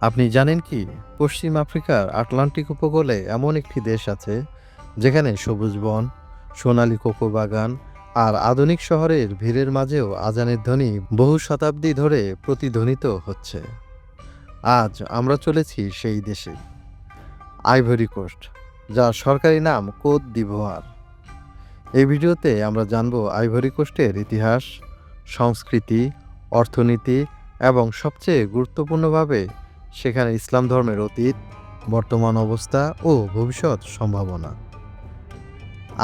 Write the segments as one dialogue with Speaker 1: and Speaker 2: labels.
Speaker 1: আপনি জানেন কি, পশ্চিম আফ্রিকার আটলান্টিক উপকূলে এমন একটি দেশ আছে, যেখানে সবুজ বন, সোনালী কোকো বাগান আর আধুনিক শহরের ভিড়ের মাঝেও আজানের ধ্বনি বহু শতাব্দী ধরে প্রতিধ্বনিত হচ্ছে। আজ আমরা চলেছি সেই দেশে। আইভরি কোস্ট যার সরকারি নাম কোত দিভোয়ার এই ভিডিওতে আমরা জানব আইভরি কোস্টের ইতিহাস, সংস্কৃতি, অর্থনীতি এবং সবচেয়ে গুরুত্বপূর্ণভাবে সেখানে ইসলাম ধর্মের অতীত, বর্তমান অবস্থা ও ভবিষ্যৎ সম্ভাবনা।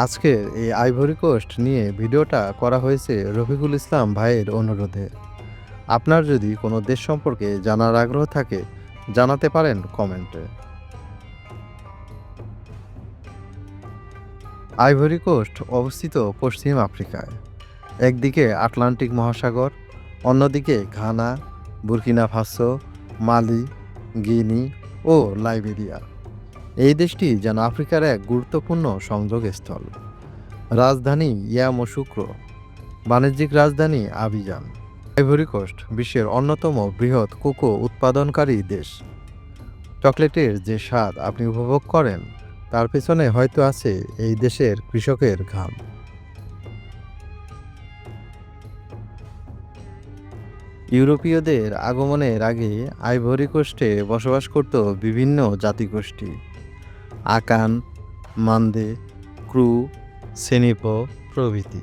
Speaker 1: আজকের এই আইভরি কোস্ট নিয়ে ভিডিওটা করা হয়েছে রফিকুল ইসলাম ভাইয়ের অনুরোধে। আপনার যদি কোনো দেশ সম্পর্কে জানার আগ্রহ থাকে, জানাতে পারেন কমেন্টে। আইভরি কোস্ট অবস্থিত পশ্চিম আফ্রিকায়। একদিকে আটলান্টিক মহাসাগর, অন্যদিকে Ghana, Burkina Faso, Mali Guinea ও লাইবেরিয়া। এই দেশটি যেন আফ্রিকার এক গুরুত্বপূর্ণ সংযোগস্থল। রাজধানী ইয়ামোসুক্র, বাণিজ্যিক রাজধানী আবিজান। আইভরি কোস্ট বিশ্বের অন্যতম বৃহৎ কোকো উৎপাদনকারী দেশ। চকলেটের যে স্বাদ আপনি উপভোগ করেন, তার পেছনে হয়তো আছে এই দেশের কৃষকের ঘাম। ইউরোপীয়দের আগমনের আগে আইভরি কোস্টে বসবাস করত বিভিন্ন জাতিগোষ্ঠী। আকান, মান্দে, ক্রু, সেনিপো প্রভৃতি।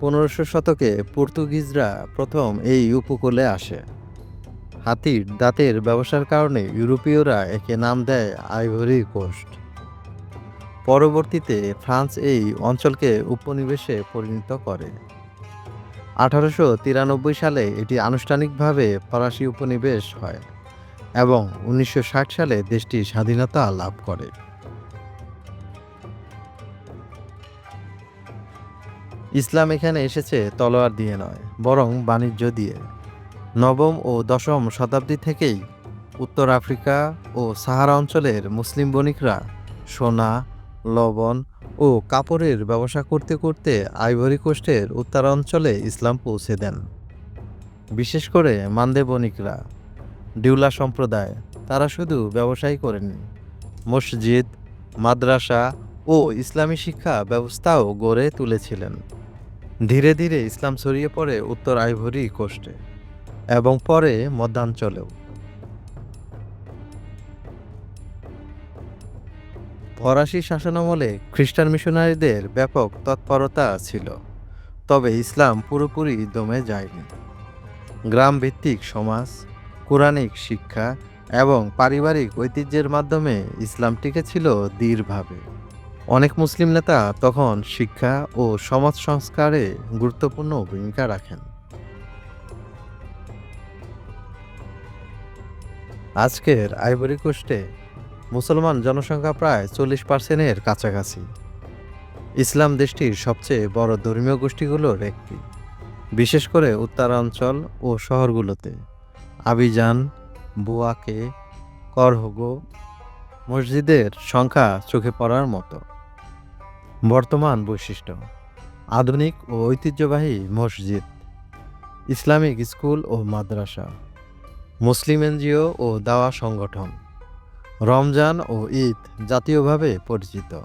Speaker 1: পনেরোশো শতকে পর্তুগিজরা প্রথম এই উপকূলে আসে। হাতির দাঁতের ব্যবসার কারণে ইউরোপীয়রা একে নাম দেয় আইভরি কোস্ট পরবর্তীতে ফ্রান্স এই অঞ্চলকে উপনিবেশে পরিণত করে। আঠারোশো তিরানব্বই সালে এটি আনুষ্ঠানিকভাবে ফরাসি উপনিবেশ হয় এবং উনিশশো ষাট সালে দেশটি স্বাধীনতা লাভ করে। ইসলাম এখানে এসেছে তলোয়ার দিয়ে নয়, বরং বাণিজ্য দিয়ে। নবম ও দশম শতাব্দী থেকেই উত্তর আফ্রিকা ও সাহারা অঞ্চলের মুসলিম বণিকরা সোনা, লবণ ও কাপড়ের ব্যবসা করতে করতে আইভরি কোস্টের উত্তরাঞ্চলে ইসলাম পৌঁছে দেন। বিশেষ করে মান্দে বণিকরা, ডিউলা সম্প্রদায়, তারা শুধু ব্যবসায়ী করেননি, মসজিদ, মাদ্রাসা ও ইসলামী শিক্ষা ব্যবস্থাও গড়ে তুলেছিলেন। ধীরে ধীরে ইসলাম ছড়িয়ে পড়ে উত্তর আইভরি কোস্টে এবং পরে মধ্যাঞ্চলেও। ফরাসি শাসনামলে খ্রিস্টান মিশনারিদের ব্যাপক তৎপরতা ছিল, তবে ইসলাম পুরোপুরি দমে যায়নি। গ্রাম ভিত্তিক সমাজ, কোরআনিক শিক্ষা এবং পারিবারিক ঐতিহ্যের মাধ্যমে ইসলাম টিকেছিল দৃঢ়ভাবে। অনেক মুসলিম নেতা তখন শিক্ষা ও সমাজ সংস্কারে গুরুত্বপূর্ণ ভূমিকা রাখেন। আজকের আইভরি কোস্টে মুসলমান জনসংখ্যা প্রায় চল্লিশ পার্সেন্টের কাছাকাছি। ইসলাম দেশটির সবচেয়ে বড় ধর্মীয় গোষ্ঠীগুলোর একটি। বিশেষ করে উত্তরাঞ্চল ও শহরগুলোতে। আবিজান, বুয়াকে, করহগো, মসজিদের সংখ্যা চোখে পড়ার মতো। বর্তমান বৈশিষ্ট্য, আধুনিক ও ঐতিহ্যবাহী মসজিদ, ইসলামিক স্কুল ও মাদ্রাসা, মুসলিম এনজিও ও দাওয়া সংগঠন। রমজান ও ঈদ জাতীয়ভাবে পরিচিত।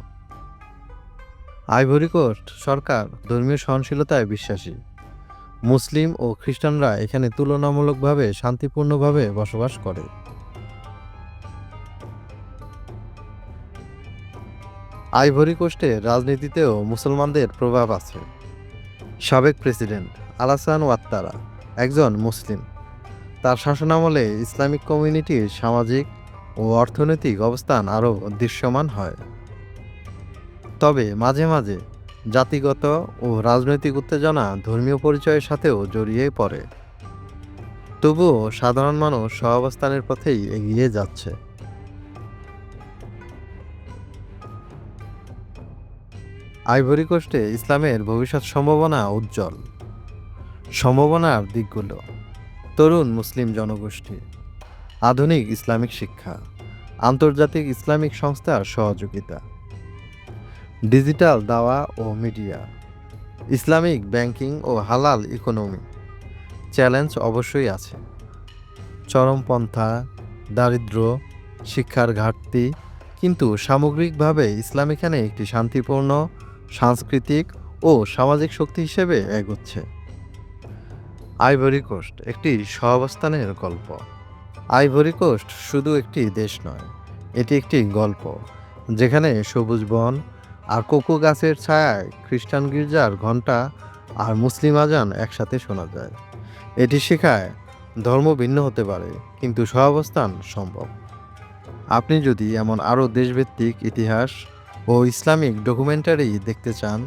Speaker 1: আইভরি কোস্ট সরকার ধর্মীয় সহনশীলতায় বিশ্বাসী। মুসলিম ও খ্রিস্টানরা এখানে তুলনামূলকভাবে শান্তিপূর্ণভাবে বসবাস করে। আইভরি কোস্টের রাজনীতিতেও মুসলমানদের প্রভাব আছে। সাবেক প্রেসিডেন্ট আলাসান ওয়াত্তারা একজন মুসলিম। তার শাসনামলে ইসলামিক কমিউনিটির সামাজিক ও অর্থনৈতিক অবস্থান আরও দৃশ্যমান হয়। তবে মাঝে মাঝে জাতিগত ও রাজনৈতিক উত্তেজনা ধর্মীয় পরিচয়ের সাথেও জড়িয়ে পড়ে। তবুও সাধারণ মানুষ সহাবস্থানের পথেই এগিয়ে যাচ্ছে। আইভরি কোস্টে ইসলামের ভবিষ্যৎ সম্ভাবনা উজ্জ্বল। সম্ভাবনার দিকগুলো। তরুণ মুসলিম জনগোষ্ঠী। আধুনিক ইসলামিক শিক্ষা, আন্তর্জাতিক ইসলামিক সংস্থার সহযোগিতা, ডিজিটাল দাওয়া ও মিডিয়া, ইসলামিক ব্যাংকিং ও হালাল ইকোনমি। চ্যালেঞ্জ অবশ্যই আছে। চরমপন্থা দারিদ্র শিক্ষার ঘাটতি, কিন্তু সামগ্রিকভাবে ইসলাম এখানে একটি শান্তিপূর্ণ, সাংস্কৃতিক ও সামাজিক শক্তি হিসেবে এগোচ্ছে। আইভরি কোস্ট একটি সহাবস্থানের গল্প। আইভরি কোস্ট শুধু একটি দেশ নয়, এটি একটি গল্প, যেখানে সবুজ বন আর কোকো গাছের ছায়ায় খ্রিস্টান গির্জার ঘণ্টা আর মুসলিম আজান একসাথে শোনা যায়। এটি শেখায় ধর্ম ভিন্ন হতে পারে, কিন্তু সহাবস্থান সম্ভব। আপনি যদি এমন আরও দেশভিত্তিক ইতিহাস ও ইসলামিক ডকুমেন্টারি দেখতে চান,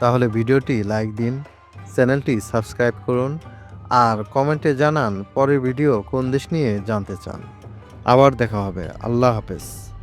Speaker 1: তাহলে ভিডিওটি লাইক দিন, চ্যানেলটি সাবস্ক্রাইব করুন আর কমেন্টে জানান পরের ভিডিও কোন দেশ নিয়ে জানতে চান। আবার দেখা হবে। আল্লাহ হাফেজ।